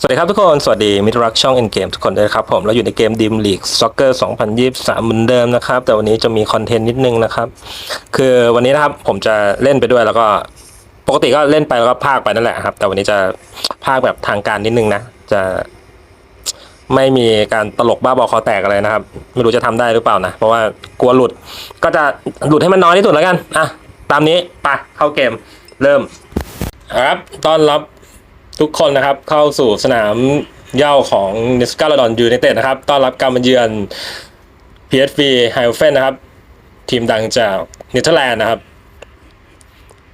สวัสดีครับทุกคน สวัสดีมิตรรักช่อง Endgame ทุกคนด้วยครับผมเราอยู่ในเกม Dim League Soccer 2023 เหมือนเดิมนะครับ แต่วันนี้จะมีคอนเทนต์นิดนึงนะครับ คือวันนี้นะครับผมจะเล่นไปด้วยแล้วก็ปกติก็เล่นไปแล้วก็พากไปนั่นแหละครับ แต่วันนี้จะพากแบบทางการนิดนึงนะ จะไม่มีการตลกบ้าบอคอแตกอะไรนะครับ ไม่รู้จะทำได้หรือเปล่านะ เพราะว่ากลัวหลุด ก็จะหลุดให้มันน้อยที่สุดแล้วกัน อะ ตามนี้ไปเข้าเกมเริ่มครับต้อนรับ ทุกคนนะครับเข้าสู่สนามเย้าของเนสกาลาดอนยูไนเต็ดนะครับ ต้อนรับการมาเยือน PSV ไฮเฟนนะครับ ทีมดังจากเนเธอร์แลนด์นะครับ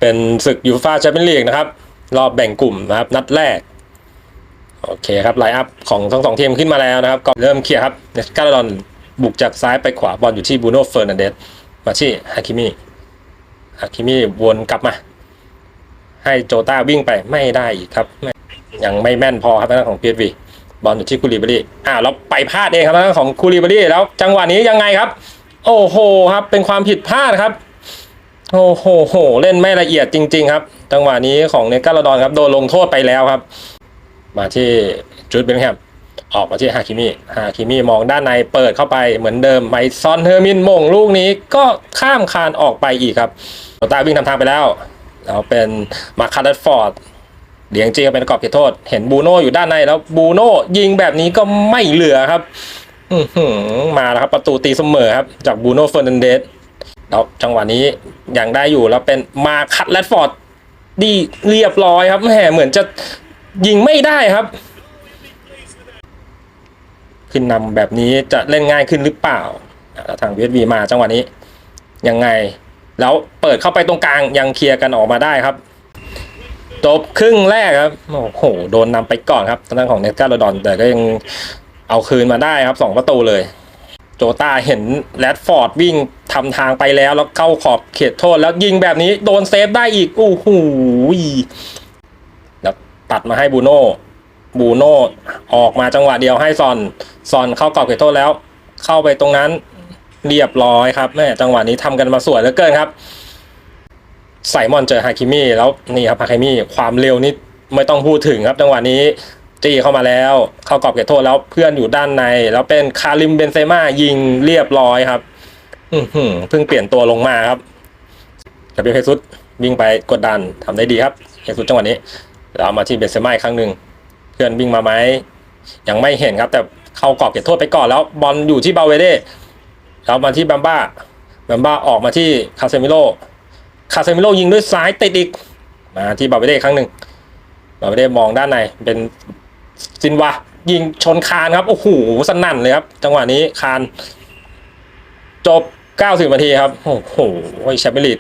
เป็นศึกยูฟ่าแชมเปี้ยนลีกนะครับ รอบแบ่งกลุ่มนะครับ นัดแรก โอเคครับไลน์อัพของทั้งสองทีมขึ้นมาแล้วนะครับก็เริ่มเคลียร์ครับเนสกาลาดอนบุกจากซ้ายไปขวาบอลอยู่ที่บูโน่เฟอร์นันเดสมาที่ฮาคิมิฮาคิมิวนกลับมา ให้โจต้าวิ่งไปไม่ได้อีกครับไม่ ยังไม่แม่นพอครับทางด้านของ PSV บอลอยู่ที่คูลิบรีอ้าวแล้วไปพลาดเองครับทางด้านของคูลิบรีแล้วจังหวะนี้ยังไงครับ โอ้โหครับเป็นความผิดพลาดครับโอ้โหโห เล่นไม่ละเอียดจริง ๆ ครับ จังหวะนี้ของเนกาลดอนครับโดนลงโทษไปแล้วครับ มาที่จูดเบลแฮมออกมาที่ฮาคิมิฮาคิมิมองด้านในเปิดเข้าไปเหมือนเดิมไมซอนเฮอร์มินมงลูกนี้ก็ข้ามคานออกไปอีกครับโตตาวิ่งทำทางไปแล้วแล้วเป็นมาคาร์ดฟอร์ด เลี้ยงเจริงเป็นกรอบเขตโทษ เห็นบูโน่อยู่ด้านในแล้วบูโน่ยิงแบบนี้ก็ไม่เหลือครับมาแล้วครับประตูตีเสมอครับ จากบูโน่เฟอร์นันเดสแล้วจังหวะนี้ยังได้อยู่แล้วเป็นมาคัตแรดฟอร์ดดีเรียบร้อยครับแหมเหมือนจะยิงไม่ได้ครับ ขึ้นนำแบบนี้จะเล่นง่ายขึ้นหรือเปล่าแล้วทางเวสวีมาจังหวะนี้ยังไง แล้วเปิดเข้าไปตรงกลางยังเคลียร์กันออกมาได้ครับ จบครึ่งแรกครับโอ้โหโดนนำไปก่อนครับทางด้านของเนสกาโรดอน แต่ก็ยังเอาคืนมาได้ครับสองประตูเลยโจตาเห็นแรดฟอร์ดวิ่งทำทางไปแล้วแล้วเข้าขอบเขตโทษ แล้วยิงแบบนี้โดนเซฟได้อีกโอ้โหแล้วตัดมาให้บูโน่บูโน่ออกมาจังหวะเดียวให้ซอนซอนเข้ากรอบเขตโทษแล้ว เข้าไปตรงนั้นเรียบร้อยครับแม่จังหวะนี้ทำกันมาสวยเหลือเกินครับ ไซมอนเจอฮาคิมิแล้วนี่ครับฮาคิมิความเร็วนี่ไม่ต้องพูดถึงครับจังหวะนี้จี้เข้ามาแล้ว เข้ากรอบเขตโทษแล้วเพื่อนอยู่ด้านใน แล้วเป็นคาริมเบนเซม่ายิงเรียบร้อยครับอืเพิ่งเปลี่ยนตัวลงมาครับกับเบลเฮซุสวิ่งไปกดดันทำได้ดีครับเฮซุสจังหวะนี้แล้วเอามาที่เบนเซม่าอีกครั้งหนึ่งเพื่อนวิ่งมาไหมยังไม่เห็นครับ แต่เข้ากรอบเขตโทษไปก่อนแล้วบอลอยู่ที่บาเวเดแล้วมาที่บัมบ้าบัมบ้าออกมาที่คาเซมิโล คาเซมิโลยิงด้วยซ้ายติดอีกมาที่บาเบเด้ครั้งหนึ่งบาเบเด้มองด้านในเป็นซินวายิงชนคานครับโอ้โหสนั่นเลยครับ จังหวะนี้คาน จบ 90นาทีครับ โอ้โหแชมเปี้ยนลีก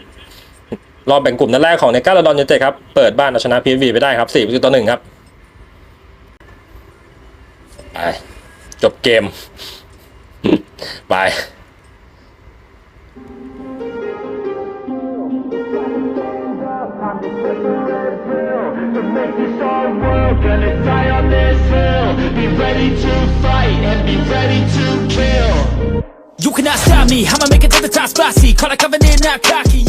รอบแบ่งกลุ่มนัดแรกของเนก้าลาดอนยูเต็ดครับ เปิดบ้านเอาชนะพีเอวีไปได้ครับ4ประตูต่อหนึ่งครับไปจบเกม ไป this our world Gonna die on this hill. Be ready to fight and be ready to kill. You cannot stop me, I'ma make it to the top spicy Call a covenant, not cocky